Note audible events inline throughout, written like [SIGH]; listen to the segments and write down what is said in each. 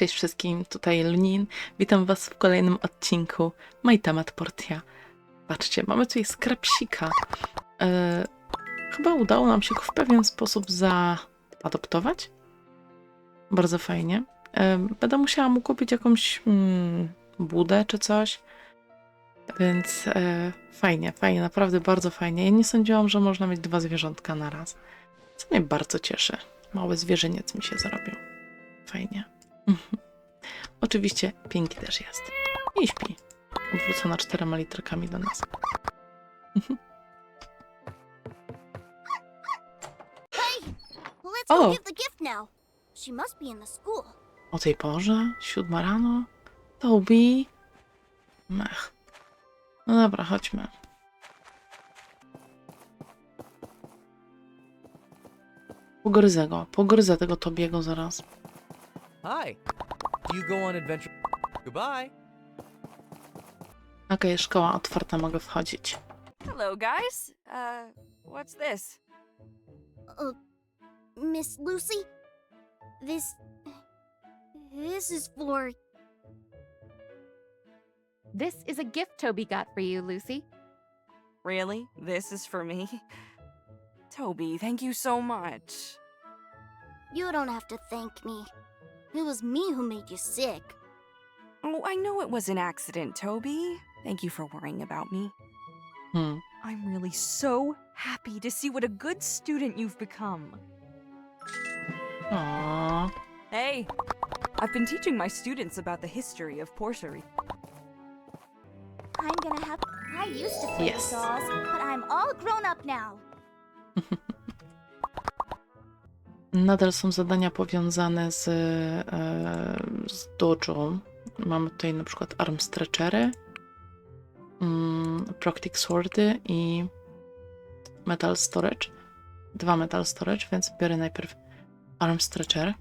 Cześć wszystkim, tutaj Lunin. Witam Was w kolejnym odcinku Majtamat Portia. Patrzcie, mamy tutaj skrapsika. E, chyba udało nam się go w pewien sposób zaadoptować. Bardzo fajnie. E, będę musiała mu kupić jakąś mm, budę czy coś. Więc e, fajnie, fajnie, naprawdę bardzo fajnie. Ja nie sądziłam, że można mieć dwa zwierzątka na raz. Co mnie bardzo cieszy. Mały zwierzyniec mi się zrobił. Fajnie. [LAUGHS] Oczywiście Pinki też jest. I śpi. Odwrócona czterema literkami do nas. School. O tej porze? Siódma rano? Toby? Mech. No dobra, chodźmy. Pogryzę go. Pogryzę tego Tobiego zaraz. Hi. Do you go on adventure? Goodbye. Okej, szkoła otwarta, mogę wchodzić. Hello, guys. Uh, what's this? Uh, Miss Lucy? This. This is for. This is a gift Toby got for you, Lucy. Really? This is for me? Toby, thank you so much. You don't have to thank me. It was me who made you sick. Oh, I know it was an accident, Toby. Thank you for worrying about me. Hmm. I'm really so happy to see what a good student you've become. Aww. Hey, I've been teaching my students about the history of Porchery. I'm gonna have. I used to play Yes. with dolls, but I'm all grown up now. [LAUGHS] Nadal są zadania powiązane z, e, z dojo. Mamy tutaj na przykład arm stretchery, mm, practic swordy i metal storage. Dwa metal storage, więc biorę najpierw arm stretcher.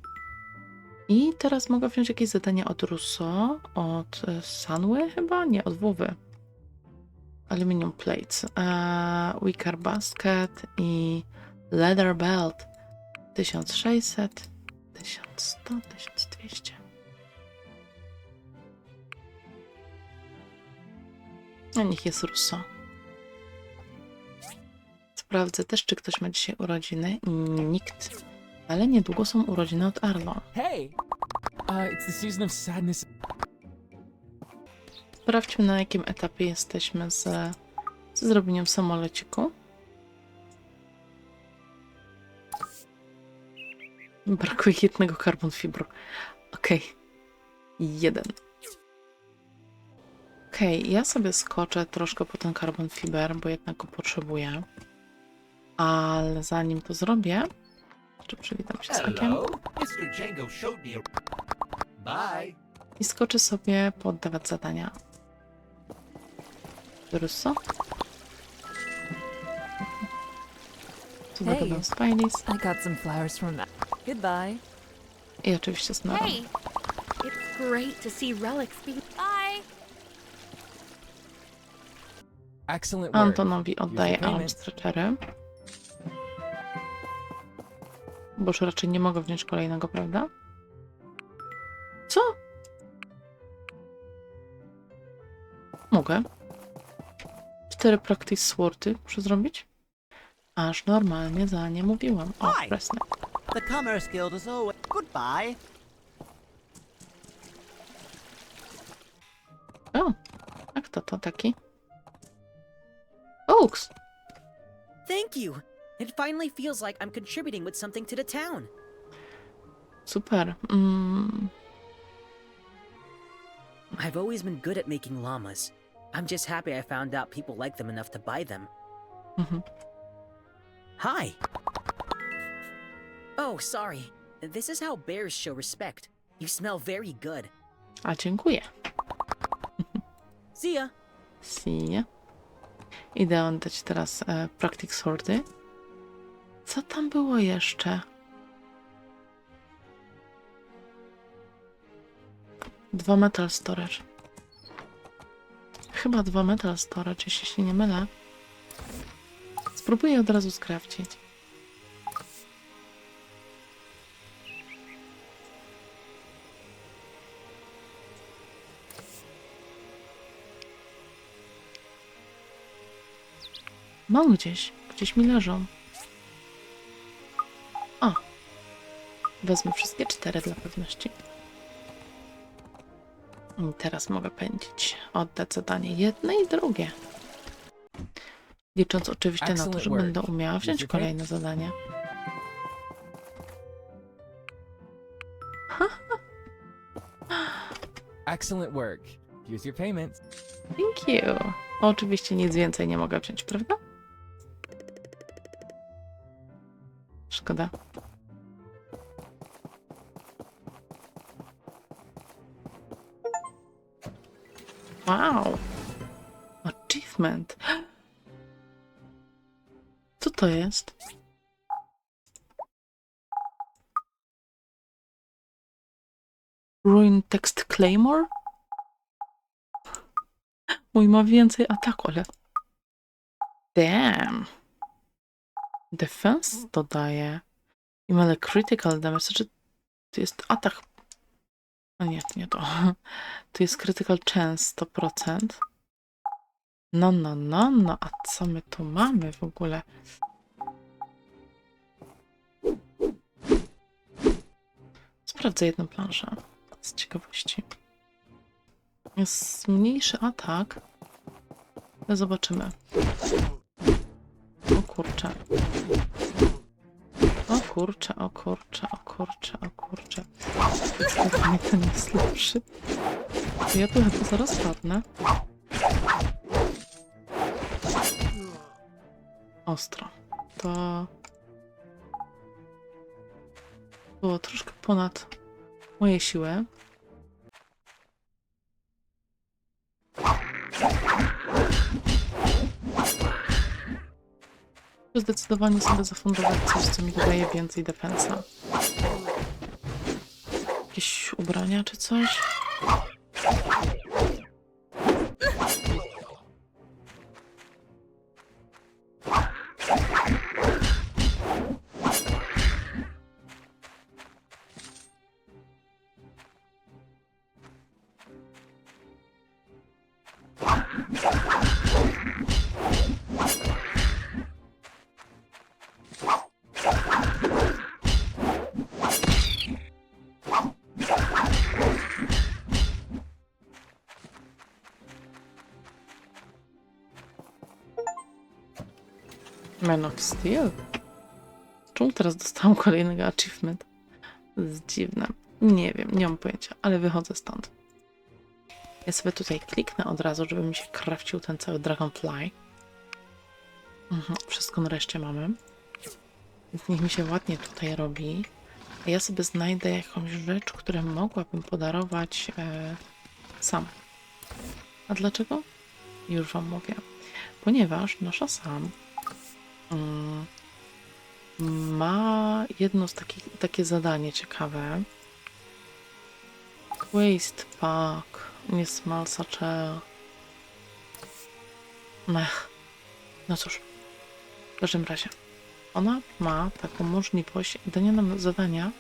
I teraz mogę wziąć jakieś zadanie od Russo, od e, Sanły chyba? Nie, od Wuwy. Aluminium plates, e, wicker basket i leather belt. 1600, 1100, 1200. A niech jest Russo. Sprawdzę też, czy ktoś ma dzisiaj urodziny. Nikt. Ale niedługo są urodziny od Arlo. Hey! Uh, it's the season of sadness. Sprawdźmy, na jakim etapie jesteśmy z, z zrobieniem samoleciku. Brakuje jednego carbon fibru. Okej. Jeden. Okej, ja sobie skoczę troszkę po ten carbon fiber, bo jednak go potrzebuję. Ale zanim to zrobię, jeszcze przywitam się z Bye. i skoczę sobie poddawać zadania. Russo. Hey. I got some flowers from that. Goodbye. i oczywiście Snora. Hey! It's great to see relics be. Bye. Excellent work. Antonowi oddaję Here's your arm payment. stretchery. Bo już raczej nie mogę wziąć kolejnego, prawda? Co? Mogę. Cztery practice swordy muszę zrobić? Aż normalnie za nie mówiłam. O, presne. The Commerce Guild is always. Goodbye. O, a kto to taki? Oaks! Thank you. It finally feels like I'm contributing with something to the town. Super. Mm, I've always been good at making llamas. I'm just happy I found out people like them enough to buy them. mhm. Hi. Oh, sorry. This is how bears show respect. You smell very good. A dziękuję. See ya. See ya. Idę oddać teraz e, Practic Swordy. Co tam było jeszcze? Dwa Metal Storage. Chyba dwa Metal Storage, jeśli się nie mylę. Spróbuję od razu skrawcić. Mam gdzieś. Gdzieś mi leżą. O. Wezmę wszystkie cztery dla pewności. I teraz mogę pędzić. Oddać zadanie jedne i drugie. Licząc oczywiście na to, że będę umiała wziąć kolejne zadanie. Excellent work. Here's your payment. Thank you. Oczywiście nic więcej nie mogę wziąć, prawda? Wow. Achievement. [GASPS] Co to jest? Ruin Text Claymore? Mój ma więcej ataku, ale... Damn. Defense dodaje. I ma ale critical damage. Znaczy, to jest atak. No nie, to nie to. [LAUGHS] To jest critical chance 100%. No, no, no, no. A co my tu mamy w ogóle? Sprawdzę jedną planszę. Z ciekawości. Jest mniejszy atak. Ale zobaczymy. O kurczę. O kurczę, o kurczę, o kurczę, o kurczę. Ten jest lepszy. Ja tu chyba zaraz padnę. Ostro. To było troszkę ponad moje siły. Zdecydowanie sobie zafundować coś, co mi dodaje więcej defensa. Jakieś ubrania czy coś? Man of Steel. Czemu teraz dostałam kolejnego achievement? Jest dziwne. Nie wiem, nie mam pojęcia, ale wychodzę stąd. Ja sobie tutaj kliknę od razu, żeby mi się krafcił ten cały Dragonfly. Mhm, wszystko nareszcie mamy. Więc niech mi się ładnie tutaj robi. A ja sobie znajdę jakąś rzecz, którą mogłabym podarować e, sam. A dlaczego? Już wam mówię. Ponieważ nasza sam ma jedno z takie zadanie ciekawe. Waste Pack. Nie Small. Mech. No cóż. W każdym razie. Ona ma taką możliwość dania nam zadania,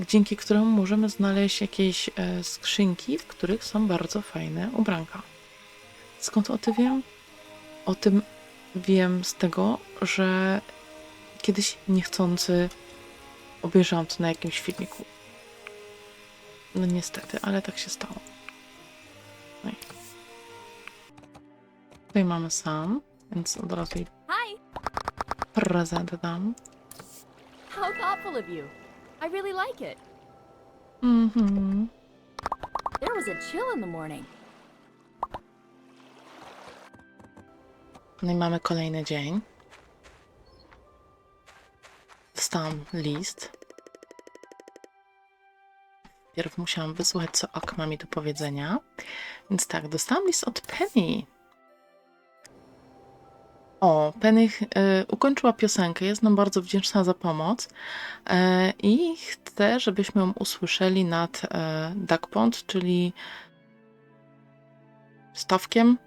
dzięki któremu możemy znaleźć jakieś e, skrzynki, w których są bardzo fajne ubranka. Skąd o tym wiem? O tym wiem z tego, że kiedyś niechcący obejrzałam to na jakimś filmiku. No niestety, ale tak się stało. No i... Tutaj mamy sam, więc od razu jej prezent dam. How thoughtful of you. I really like it. Mhm. There was a chill in the morning. No i mamy kolejny dzień. Dostałam list. Pierw musiałam wysłuchać, co Ok ma mi do powiedzenia. Więc tak, dostałam list od Penny. O, Penny y, ukończyła piosenkę, jest nam bardzo wdzięczna za pomoc e, i chce, żebyśmy ją usłyszeli nad e, Duck Pond, czyli stawkiem,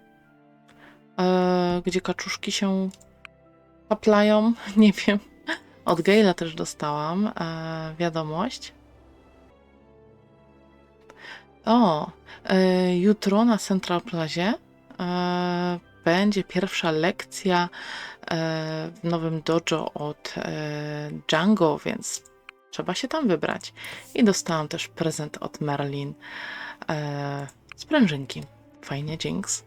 e, gdzie kaczuszki się paplają, [LAUGHS] nie wiem. Od Gaila też dostałam e, wiadomość. O, e, jutro na Central Plazie e, będzie pierwsza lekcja e, w nowym dojo od e, Django, więc trzeba się tam wybrać. I dostałam też prezent od Merlin e, sprężynki. Fajnie, Jinx.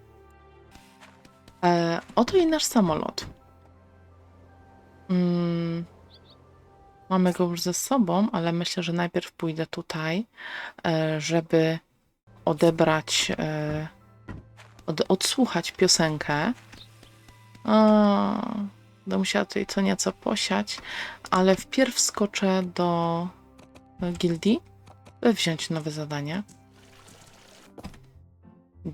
E, oto i nasz samolot. Mm, mamy go już ze sobą, ale myślę, że najpierw pójdę tutaj, e, żeby odebrać, e, od, odsłuchać piosenkę. O, będę musiała tutaj co nieco posiać, ale wpierw skoczę do gildii, by wziąć nowe zadanie.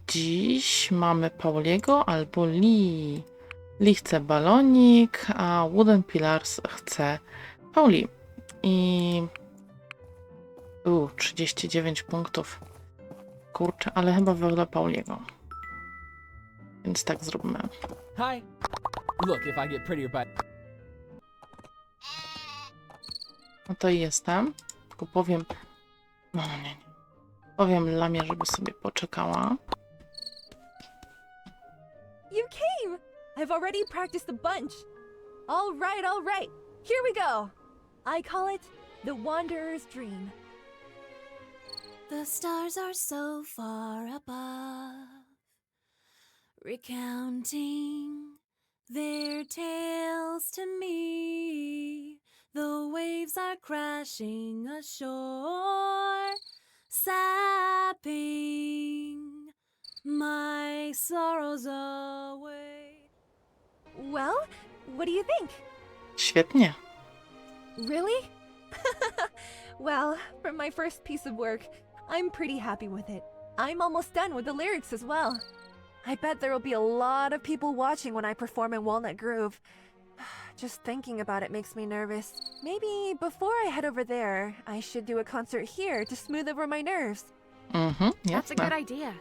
Dziś mamy Pauliego albo Lee. Lee chce balonik, a Wooden Pillars chce Pauli. I... U, 39 punktów. Kurczę, ale chyba wolę Pauliego. Więc tak zróbmy. Hi. Look, if I get prettier by. No to i jestem. Tylko powiem... No nie, nie. Powiem Lamie, żeby sobie poczekała. You came! I've already practiced a bunch. All right, all right. Here we go. I call it the Wanderer's Dream. The stars are so far above, recounting their tales to me. The waves are crashing ashore, sapping my sorrows away. Well, what do you think? Świetnie. Really? [LAUGHS] well, for my first piece of work, I'm pretty happy with it. I'm almost done with the lyrics as well. I bet there will be a lot of people watching when I perform in Walnut Grove. [SIGHS] Just thinking about it makes me nervous. Maybe before I head over there, I should do a concert here to smooth over my nerves. Mm-hmm. That's a good jasne. idea.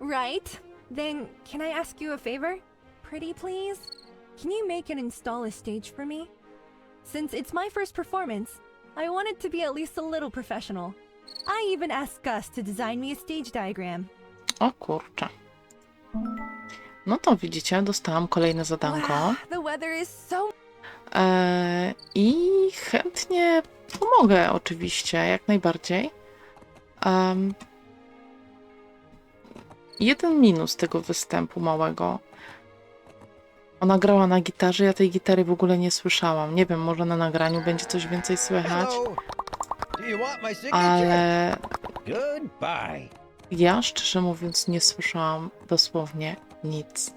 Right? Then, can I ask you a favor? Pretty please? Can you make and install a stage for me? Since it's my first performance, I want it to be at least a little professional. I even asked Gus to design me a stage diagram. O kurczę. No to widzicie, dostałam kolejne zadanko. Wow, the weather is so E, I chętnie pomogę, oczywiście, jak najbardziej. Em, jeden minus tego występu małego. Ona grała na gitarze, ja tej gitary w ogóle nie słyszałam. Nie wiem, może na nagraniu będzie coś więcej słychać, ale ja szczerze mówiąc nie słyszałam dosłownie nic.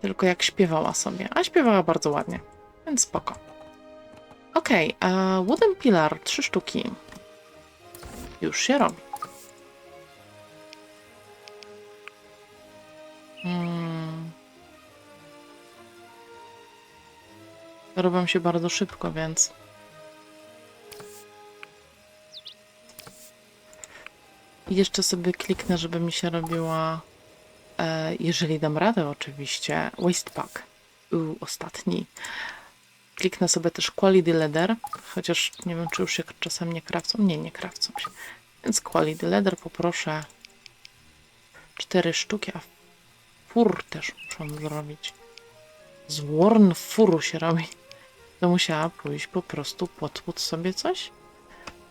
Tylko jak śpiewała sobie, a śpiewała bardzo ładnie, więc spoko. Okej, okay, Wooden Pillar, trzy sztuki. Już się robi. Hmm. Robią się bardzo szybko, więc... Jeszcze sobie kliknę, żeby mi się robiła E, jeżeli dam radę oczywiście, Waste Pack, u, ostatni. Kliknę sobie też Quality Leather, chociaż nie wiem, czy już się czasem nie krawcą. Nie, nie krawcą się. Więc Quality Leather poproszę cztery sztuki, a fur też muszę zrobić. Z Worn Furu się robi. To musiała pójść po prostu potłuc sobie coś?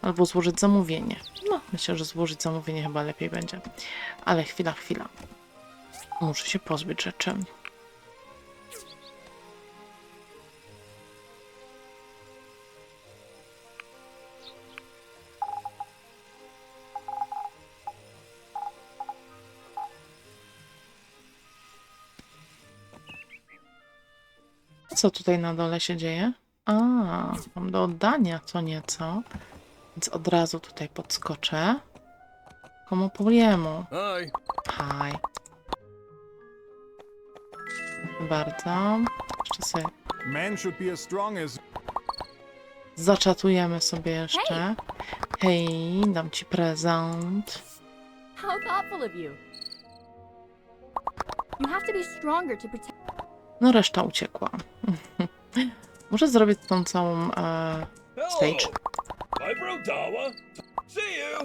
Albo złożyć zamówienie. No, myślę, że złożyć zamówienie chyba lepiej będzie. Ale chwila, chwila. Muszę się pozbyć rzeczy. Co tutaj na dole się dzieje? A, mam do oddania co nieco. Więc od razu tutaj podskoczę. Komu? Hi. Hi. Proszę bardzo. Jeszcze sobie zaczatujemy sobie jeszcze. Hej, dam ci prezent. How thoughtful of you. You have to be stronger to protect. No reszta uciekła. [LAUGHS] Muszę zrobić tą całą e, stage.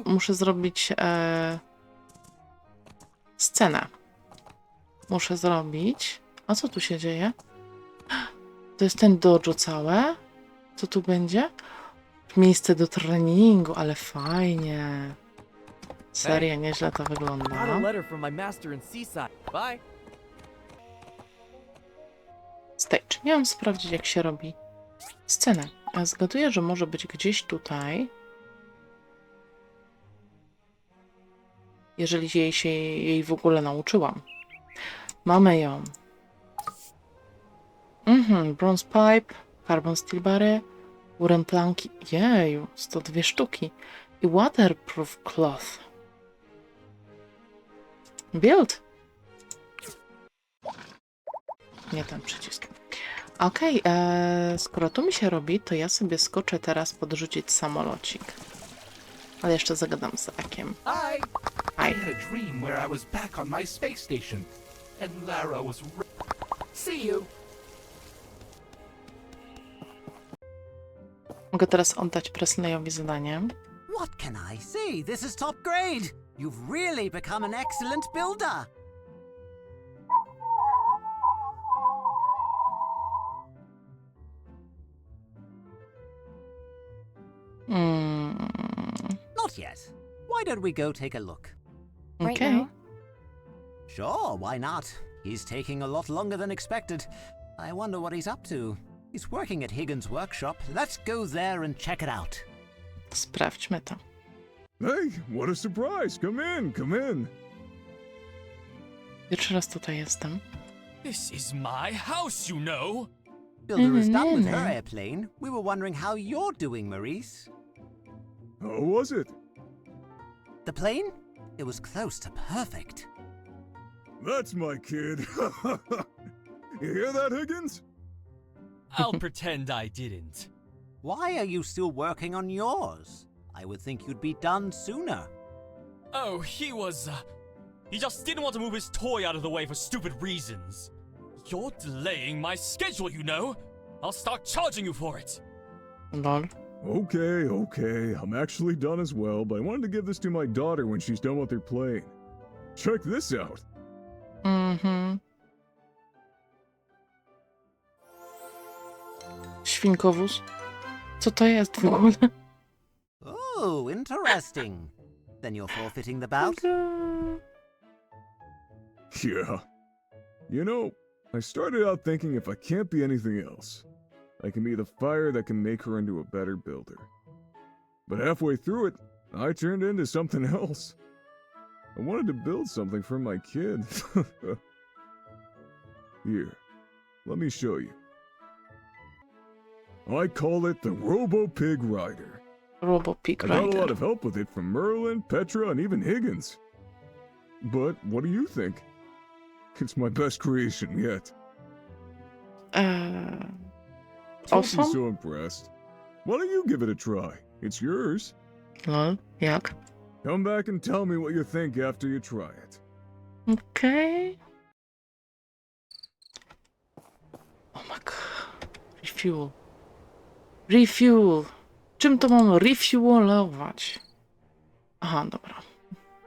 Muszę zrobić e, Scenę. Muszę zrobić. A co tu się dzieje? To jest ten dojo całe? Co tu będzie? Miejsce do treningu, ale fajnie. Serio, nieźle to wygląda. Stage. Miałam sprawdzić, jak się robi scenę. A zgaduję, że może być gdzieś tutaj. Jeżeli jej się jej w ogóle nauczyłam. Mamy ją. Mhm, bronze pipe, carbon steel bary, wooden planki. Jeju, 102 sztuki. I waterproof cloth. Build. Nie ten przycisk. Okej, e, skoro tu mi się robi, to ja sobie skoczę teraz podrzucić samolocik. Ale jeszcze zagadam z Akiem. Hi! Hi. I had a dream where I was back on my space station, and Lara was. See you! Mogę teraz oddać Presleyowi zadanie. What can I say? This is top grade. You've really become an excellent builder. Don't we go take a look? Right Okej. now? Sure, why not? He's taking a lot longer than expected. I wonder what he's up to. He's working at Higgins' workshop. Let's go there and check it out. Sprawdźmy to. Hey, what a surprise! Come in, come in. Pierwszy raz tutaj jestem. This is my house, you know. Builder is done with Mhm. her airplane. We were wondering how you're doing, Maurice. How was it? The plane? It was close to perfect. That's my kid. [LAUGHS] you hear that, Higgins? I'll [LAUGHS] pretend I didn't. Why are you still working on yours? I would think you'd be done sooner. Oh, he was, uh. He just didn't want to move his toy out of the way for stupid reasons. You're delaying my schedule, you know. I'll start charging you for it. Lol. Okay, okay. I'm actually done as well, but I wanted to give this to my daughter when she's done with her plane. Check this out. Mhm. Świnkowóz. Co to jest w ogóle? Oh, interesting. Then you're forfeiting the bout? Yeah. You know, I started out thinking if I can't be anything else, I can be the fire that can make her into a better builder. But halfway through it, I turned into something [LAUGHS] else. I wanted to build something for my kid. [LAUGHS] Here, let me show you. I call it the Robo Pig Rider. Robo Pig Rider. I got a lot of help with it from Merlin, Petra, and even Higgins. But what do you think? It's my best creation yet. Be Awesome. so impressed. Why don't you give it a try? It's yours. lol. Jak? Come back and tell me what you think after you try it. Okej. Oh my god. Refuel. Refuel. Czym to mam refuelować? Aha, dobra.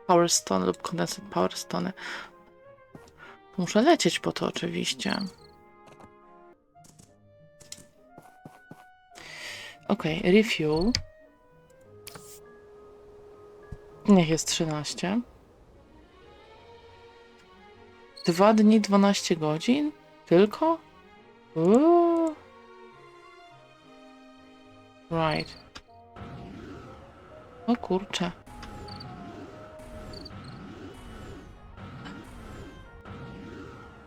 Power Stone lub Condensed Power Stone. Muszę lecieć po to oczywiście. Okej, refuel. Niech jest 13. Dwa dni, 12 godzin? Tylko? Uuu. Right. O kurczę.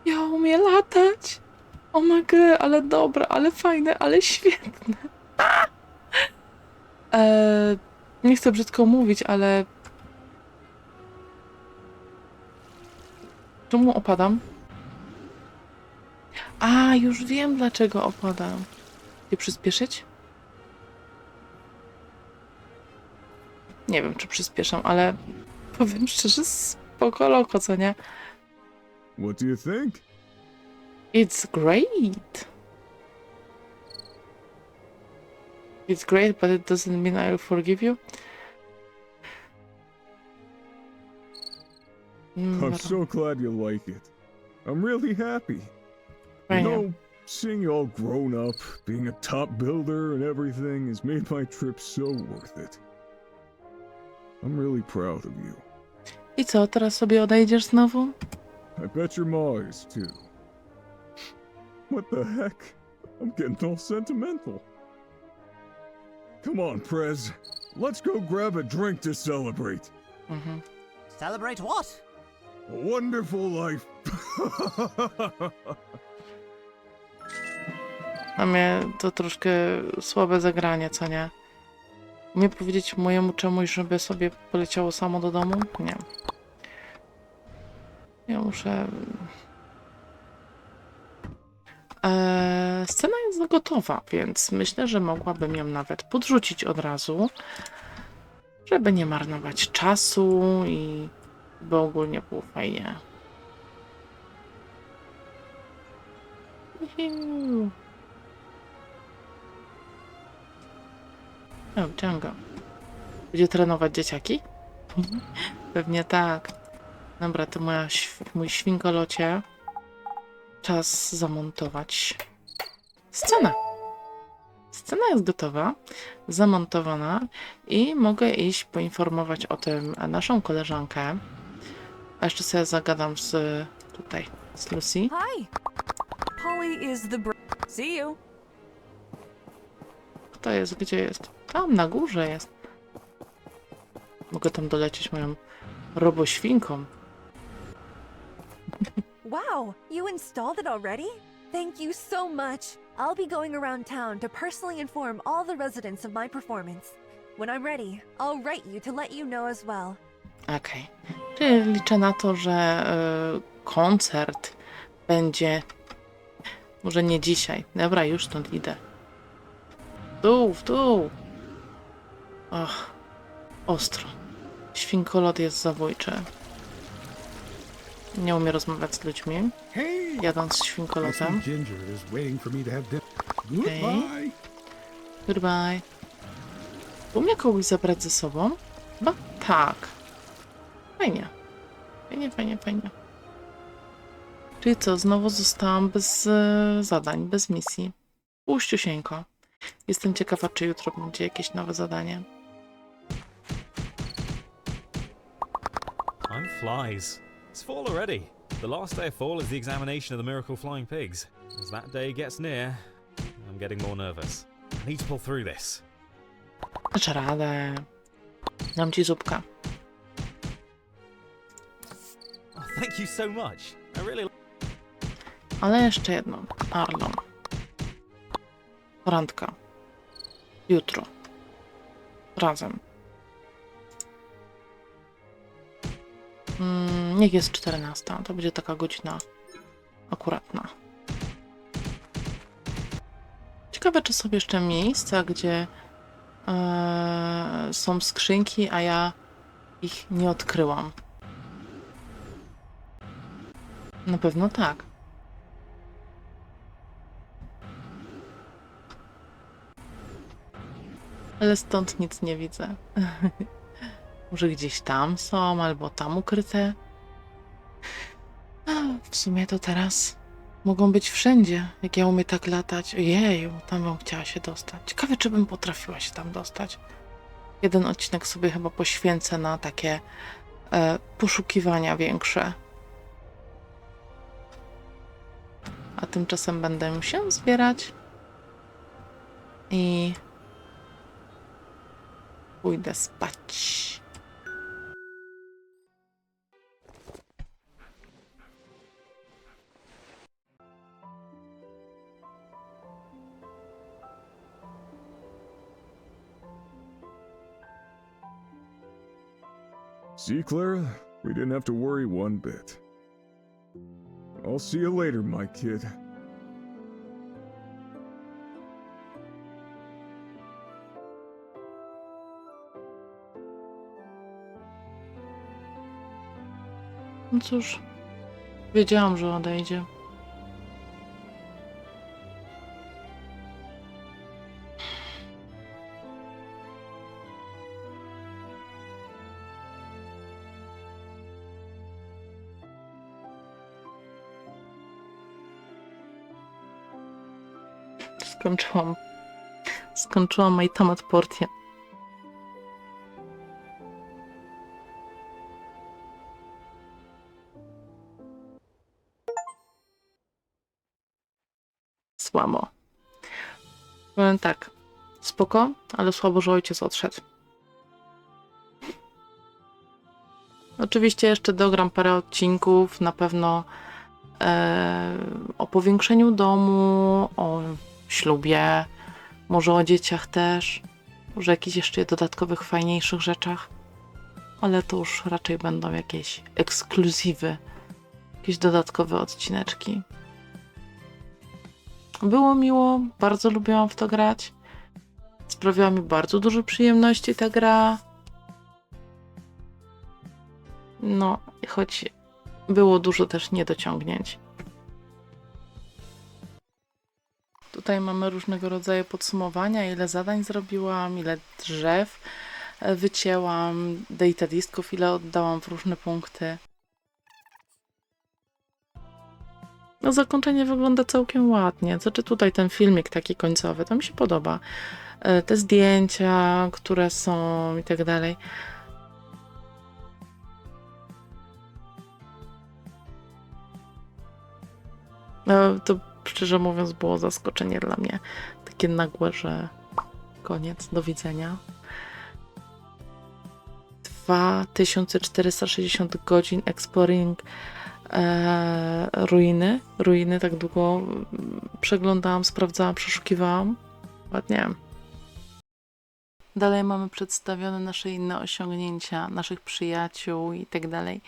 Ja umiem latać. O my god, ale dobre, ale fajne, ale świetne. Eee, nie chcę brzydko mówić, ale... Czemu opadam? A, już wiem dlaczego opadam. Nie przyspieszyć? Nie wiem, czy przyspieszam, ale powiem szczerze, spoko loko, co nie? What do you think? It's great. It's great, but it doesn't mean I'll forgive you. Mm, I'm so glad you like it. I'm really happy. You Fajnie. know, seeing you all grown up, being a top builder and everything has made my trip so worth it. I'm really proud of you. I co, teraz sobie odejdziesz znowu? I bet your ma is too. What the heck? I'm getting all sentimental. Come on, Prez. Let's go grab a drink to celebrate. Mhm. Celebrate what? A wonderful life. [LAUGHS] A mnie to troszkę słabe zagranie, co nie? Umie powiedzieć mojemu czemuś, żeby sobie poleciało samo do domu? Nie. Ja muszę... Eee, scena jest gotowa, więc myślę, że mogłabym ją nawet podrzucić od razu, żeby nie marnować czasu i by ogólnie było fajnie. O, Django. Będzie trenować dzieciaki? Pewnie tak. Dobra, to moja, mój świnkolocie. Czas zamontować scenę. Scena jest gotowa, zamontowana i mogę iść poinformować o tym naszą koleżankę. A jeszcze sobie zagadam z tutaj, z Lucy. Hi. Polly is the See you. Kto jest? Gdzie jest? Tam, na górze jest. Mogę tam dolecieć moją roboświnką. [LAUGHS] Wow, you installed it already? Thank you so much. I'll be going around town to personally inform all the residents of my performance. When I'm ready, I'll write you to let you know as well. Okej. Czyli liczę na to, że y, koncert będzie. Może nie dzisiaj. Dobra, już stąd idę. W dół, w dół. Och, ostro. Świnkolot jest zabójczy. Nie umie rozmawiać z ludźmi. Jadąc świnkolotem. Okay. Goodbye. Goodbye. Umie kogoś zabrać ze sobą? Chyba tak. Fajnie. Fajnie, fajnie, fajnie. Czyli co, znowu zostałam bez e, zadań, bez misji. Puściusieńko. Jestem ciekawa, czy jutro będzie jakieś nowe zadanie. I'm flies. It's fall already. The last day of fall is the examination of the miracle flying pigs. As that day gets near, I'm getting more nervous. I need to pull through this. Dasz radę. Dam ci zupka. Oh, thank you so much. I really Ale jeszcze jedno. Arlon. Randka. Jutro. Razem. Mm, niech jest 14. To będzie taka godzina akuratna. Ciekawe, czy są jeszcze miejsca, gdzie e, są skrzynki, a ja ich nie odkryłam. Na pewno tak. Ale stąd nic nie widzę. [LAUGHS] Może gdzieś tam są, albo tam ukryte. A, W sumie to teraz mogą być wszędzie, jak ja umiem tak latać. Ojeju, tam bym chciała się dostać. Ciekawe, czy bym potrafiła się tam dostać. Jeden odcinek sobie chyba poświęcę na takie e, poszukiwania większe. A tymczasem będę się zbierać i pójdę spać. See, Clara? We didn't have to worry one bit. I'll see you later, my kid. No cóż, wiedziałam, że odejdzie. Skończyłam. Skończyłam Maitamat Portię. Słabo. Powiem tak. Spoko, ale słabo, że ojciec odszedł. Oczywiście jeszcze dogram parę odcinków, na pewno e, o powiększeniu domu, o ślubie, może o dzieciach też, może jakichś jeszcze dodatkowych, fajniejszych rzeczach, ale to już raczej będą jakieś ekskluzywy, jakieś dodatkowe odcineczki. Było miło, bardzo lubiłam w to grać. Sprawiała mi bardzo dużo przyjemności ta gra. No, choć było dużo też niedociągnięć. Tutaj mamy różnego rodzaju podsumowania, ile zadań zrobiłam, ile drzew e, wycięłam, data disków, ile oddałam w różne punkty. No, zakończenie wygląda całkiem ładnie. Znaczy tutaj ten filmik taki końcowy, to mi się podoba. E, Te zdjęcia, które są i tak dalej. No, to szczerze mówiąc było zaskoczenie dla mnie. Takie nagłe, że koniec, do widzenia. 2460 godzin exploring e, ruiny. Ruiny tak długo mm, przeglądałam, sprawdzałam, przeszukiwałam. Ładnie. Dalej mamy przedstawione nasze inne osiągnięcia, naszych przyjaciół i tak dalej.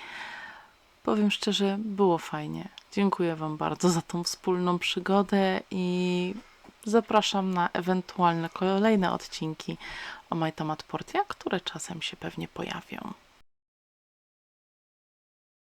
Powiem szczerze, było fajnie. Dziękuję Wam bardzo za tą wspólną przygodę i zapraszam na ewentualne kolejne odcinki o My Tomat Portia, które czasem się pewnie pojawią.